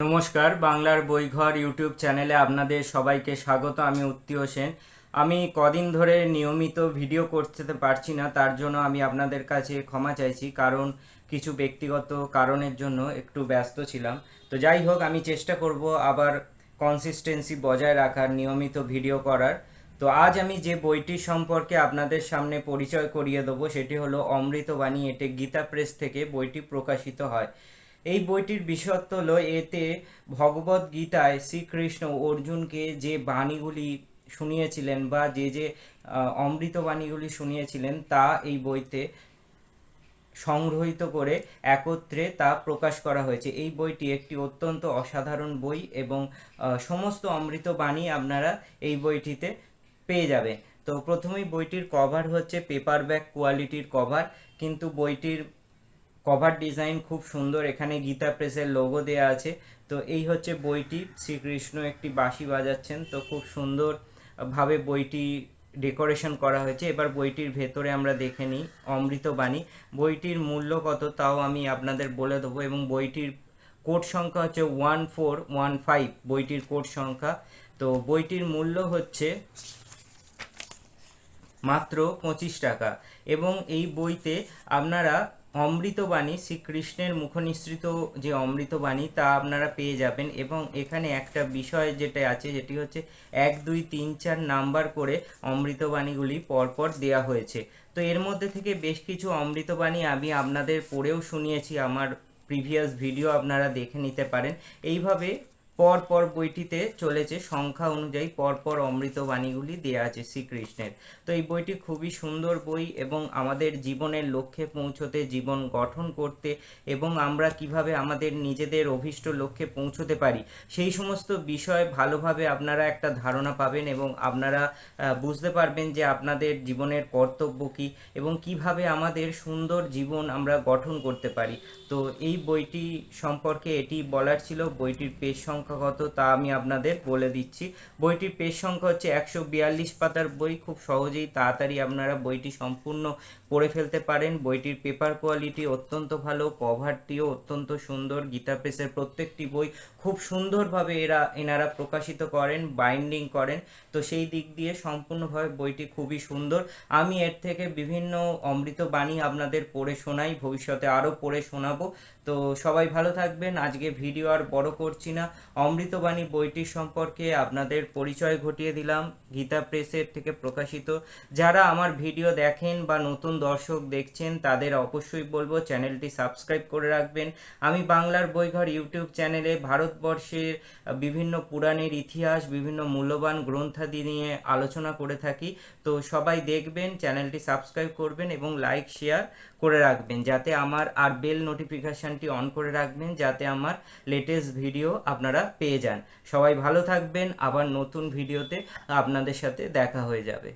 নমস্কার, বাংলার বইঘর ইউটিউব চ্যানেলে আপনাদের সবাইকে স্বাগত। আমি উত্তীয় সেন। আমি কদিন ধরে নিয়মিত ভিডিও করতে পারছি না, তার জন্য আমি আপনাদের কাছে ক্ষমা চাইছি, কারণ কিছু ব্যক্তিগত কারণের জন্য একটু ব্যস্ত ছিলাম। তো যাই হোক, আমি চেষ্টা করব আবার কনসিস্টেন্সি বজায় রাখার, নিয়মিত ভিডিও করার। তো আজ আমি যে বইটি সম্পর্কে আপনাদের সামনে পরিচয় করিয়ে দেবো, সেটি হলো অমৃতবাণী, এটি গীতা প্রেস থেকে বইটি প্রকাশিত হয়। এই বইটির বিশেষত্ব হলো এতে ভগবত গীতায় শ্রীকৃষ্ণ অর্জুনকে যে বাণীগুলি শুনিয়েছিলেন বা যে যে অমৃত বাণীগুলি শুনিয়েছিলেন তা এই বইতে সংগ্রহিত করে একত্রে তা প্রকাশ করা হয়েছে। এই বইটি একটি অত্যন্ত অসাধারণ বই এবং সমস্ত অমৃত বাণী আপনারা এই বইটিতে পেয়ে যাবে তো প্রথমেই বইটির কভার হচ্ছে পেপার ব্যাক কোয়ালিটির কভার কিন্তু বইটির কভার ডিজাইন খুব সুন্দর, এখানে গীতা প্রেসের লোগো দেওয়া আছে। তো এই হচ্ছে বইটি, শ্রীকৃষ্ণ একটি বাঁশি বাজাচ্ছেন। তো খুব সুন্দর ভাবে বইটি ডেকোরেশন করা হয়েছে। এবার বইটির ভেতরে আমরা দেখে নিই অমৃতবাণী বইটির মূল্য কত তাও আমি আপনাদের বলে দেবো এবং বইটির কোড সংখ্যা হচ্ছে ওয়ান ফোর ওয়ান ফাইভ, বইটির কোড সংখ্যা। তো বইটির মূল্য হচ্ছে মাত্র পঁচিশ টাকা। এবং এই বইতে আপনারা অমৃতবাণী, শ্রীকৃষ্ণের মুখনিসৃত যে অমৃতবাণী, তা আপনারা পেয়ে যাবেন এবং এখানে একটা বিষয় যেটা আছে, যেটি হচ্ছে এক, দুই, তিন, চার নাম্বার করে অমৃতবাণীগুলি পরপর দেয়া হয়েছে। তো এর মধ্যে থেকে বেশ কিছু অমৃতবাণী আমি আপনাদের পড়েও শুনিয়েছি, আমার প্রিভিয়াস ভিডিও আপনারা দেখে নিতে পারেন। এইভাবে পর পর বইটিতে চলেছে সংখ্যা অনুযায়ী পর পর অমৃতবাণীগুলি দেয়া আছে শ্রীকৃষ্ণের। তো এই বইটি খুবই সুন্দর বই এবং আমাদের জীবনের লক্ষ্যে পৌঁছতে, জীবন গঠন করতে এবং আমরা কীভাবে আমাদের নিজেদের অভীষ্ট লক্ষ্যে পৌঁছতে পারি, সেই সমস্ত বিষয়ে ভালোভাবে আপনারা একটা ধারণা পাবেন এবং আপনারা বুঝতে পারবেন যে আপনাদের জীবনের কর্তব্য কী এবং কীভাবে আমাদের সুন্দর জীবন আমরা গঠন করতে পারি। তো এই বইটি সম্পর্কে এটি বলার ছিল, বইটির পেজ সংখ্যা কত তা আমি আপনাদের বলে দিচ্ছি। বইটির পেজ সংখ্যা হচ্ছে একশো বিয়াল্লিশ পাতার বই। খুব সহজেই তাড়াতাড়ি আপনারা বইটি সম্পূর্ণ পড়ে ফেলতে পারেন। বইটির পেপার কোয়ালিটি অত্যন্ত ভালো, কভারটিও অত্যন্ত সুন্দর। গীতা প্রেসের প্রত্যেকটি বই খুব সুন্দরভাবে এরা, এনারা প্রকাশিত করেন, বাইন্ডিং করেন। তো সেই দিক দিয়ে সম্পূর্ণভাবে বইটি খুবই সুন্দর। আমি এর থেকে বিভিন্ন অমৃত বাণী আপনাদের পড়ে শোনাই, ভবিষ্যতে আরও পড়ে শোনাবো। তো সবাই ভালো থাকবেন। আজকে ভিডিও আর বড় করছি না। অমৃতবাণী বইটি সম্পর্কে আপনাদের পরিচয় ঘটিয়ে দিলাম। গীতা প্রেসের থেকে প্রকাশিত। যারা আমার ভিডিও দেখেন বা নতুন দর্শক দেখছেন, তাদের অবশ্যই বলব চ্যানেলটি সাবস্ক্রাইব করে রাখবেন। আমি বাংলার বইঘর ইউটিউব চ্যানেলে ভারতবর্ষের বিভিন্ন পুরাণের ইতিহাস, বিভিন্ন মূল্যবান গ্রন্থাদি নিয়ে আলোচনা করে থাকি। তো সবাই দেখবেন, চ্যানেলটি সাবস্ক্রাইব করবেন এবং লাইক, শেয়ার করে রাখবেন। যাতে আমার আর বেল নোটিফিকেশনটি অন করে রাখবেন, যাতে আমার লেটেস্ট ভিডিও আপনারা পেয়ে যান। সবাই ভালো থাকবেন। আবার নতুন ভিডিওতে আপনাদের সাথে দেখা হয়ে যাবে।